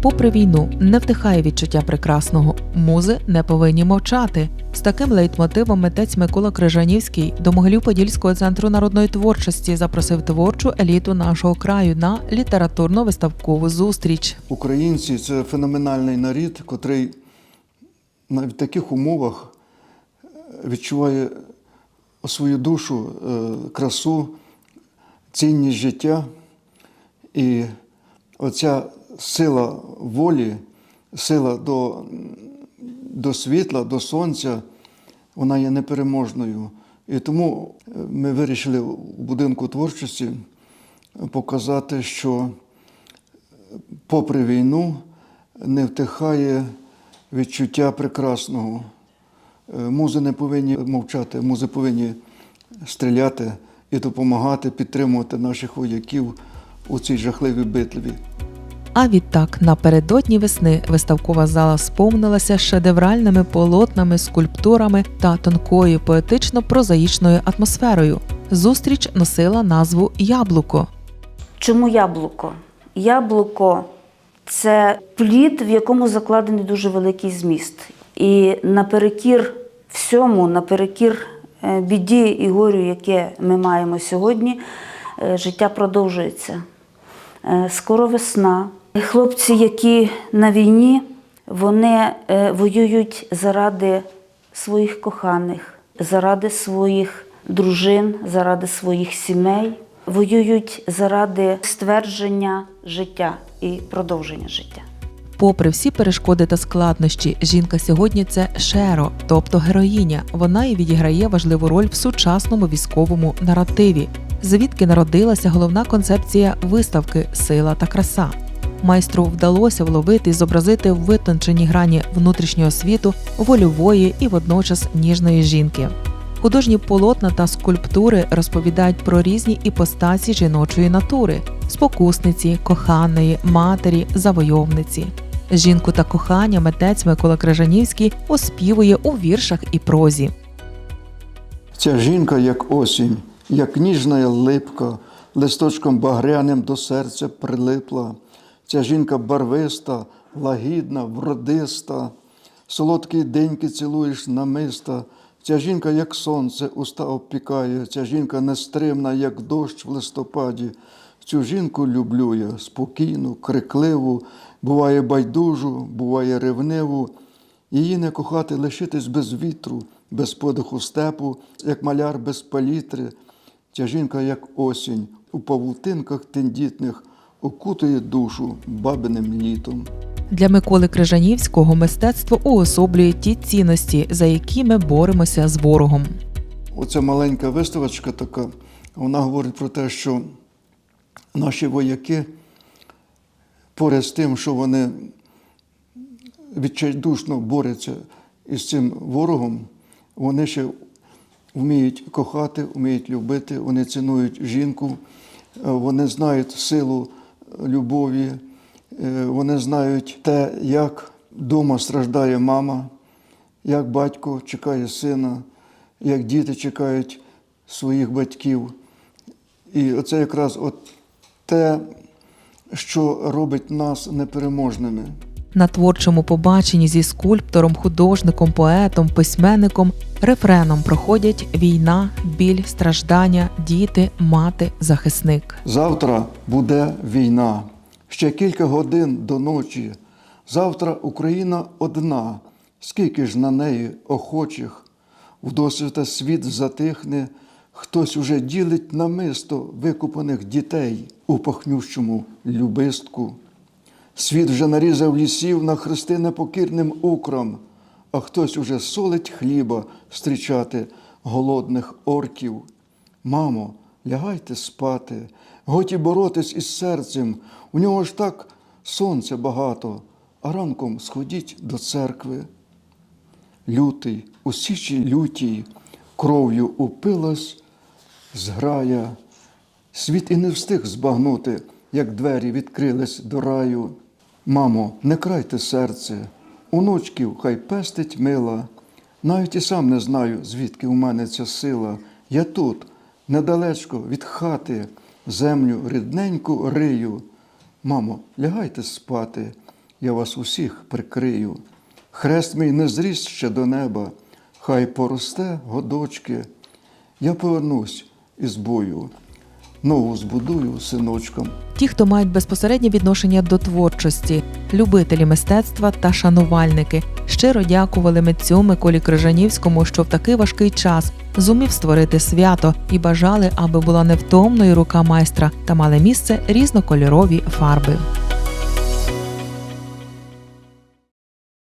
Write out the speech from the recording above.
Попри війну, не втихає відчуття прекрасного. Музи не повинні мовчати. З таким лейтмотивом митець Микола Крижанівський до Могилів-Подільського центру народної творчості запросив творчу еліту нашого краю на літературно-виставкову зустріч. Українці це феноменальний нарід, котрий навіть в таких умовах е, відчуває свою душу, е, красу, цінність життя. І оця сила волі, сила до, до світла, до сонця, вона є непереможною. І тому е, ми вирішили у будинку творчості показати, що попри війну не втихає відчуття прекрасного. Е, Музи не повинні мовчати, музи повинні стріляти і допомагати підтримувати наших вояків у цій жахливій битві. А відтак, напередодні весни виставкова зала сповнилася шедевральними полотнами, скульптурами та тонкою поетично-прозаїчною атмосферою. Зустріч носила назву Яблуко. Чому яблуко? Яблуко це плід, в якому закладений дуже великий зміст. І наперекір всьому, наперекір е, біді і горю, яке ми маємо сьогодні, е, життя продовжується. Е, Скоро весна. Хлопці, які на війні, вони е, воюють заради своїх коханих, заради своїх дружин, заради своїх сімей, воюють заради ствердження життя і продовження життя. Попри всі перешкоди та складнощі, жінка сьогодні це шеро, тобто героїня. Вона і відіграє важливу роль в сучасному військовому наративі. Звідки народилася головна концепція виставки Сила та краса. Майстру вдалося вловити і зобразити в витонченій грані внутрішнього світу вольової і водночас ніжної жінки. Художні полотна та скульптури розповідають про різні іпостасі жіночої натури: спокусниці, коханої, матері, завойовниці. Жінку та кохання митець Микола Крижанівський оспівує у віршах і прозі. Ця жінка, як осінь, як ніжна липка, листочком багряним до серця прилипла. Ця жінка барвиста, лагідна, вродиста, солодкі деньки цілуєш намиста. Ця жінка, як сонце, уста обпікає, ця жінка нестримна, як дощ в листопаді. Цю жінку люблю я спокійну, крикливу, буває байдужу, буває ревниву. Її не кохати лишитись без вітру, без подиху степу, як маляр без палітри. Ця жінка, як осінь, у павутинках тендітних, окутує душу бабиним літом. Для Миколи Крижанівського мистецтво уособлює ті цінності, за які ми боремося з ворогом. Оця маленька виставочка така, вона говорить про те, що наші вояки, поряд з тим, що вони відчайдушно борються із цим ворогом, вони ще вміють кохати, вміють любити, вони цінують жінку, вони знають силу любові, е, вони знають те, як вдома страждає мама, як батько чекає сина, як діти чекають своїх батьків. І оце якраз от те, що робить нас непереможними. На творчому побаченні зі скульптором, художником, поетом, письменником, рефреном проходять війна, біль, страждання, діти, мати, захисник. Завтра буде війна. Ще кілька годин до ночі. Завтра Україна одна. Скільки ж на неї охочих, вдосвіта світ затихне, хтось уже ділить намисто викупаних дітей у пахнющому любистку. Світ вже нарізав лісів на хрести непокірним укром, а хтось уже солить хліба зустрічати голодних орків. Мамо, лягайте спати, готі боротись із серцем, у нього ж так сонця багато, а ранком сходіть до церкви. Лютий, у січі лютій, кров'ю упилась зграя. Світ і не встиг збагнути, як двері відкрились до раю. Мамо, не крайте серце, онучків хай пестить мила. Навіть і сам не знаю, звідки у мене ця сила. Я тут, недалечко від хати, землю рідненьку рию. Мамо, лягайте спати, я вас усіх прикрию. Хрест мій не зріс ще до неба, хай поросте годочки. Я повернусь із бою, нову збудую синочком. Ті, хто мають безпосереднє відношення до творчості, любителі мистецтва та шанувальники, щиро дякували митцю Миколі Крижанівському, що в такий важкий час зумів створити свято і бажали, аби була невтомною рука майстра та мали місце різнокольорові фарби.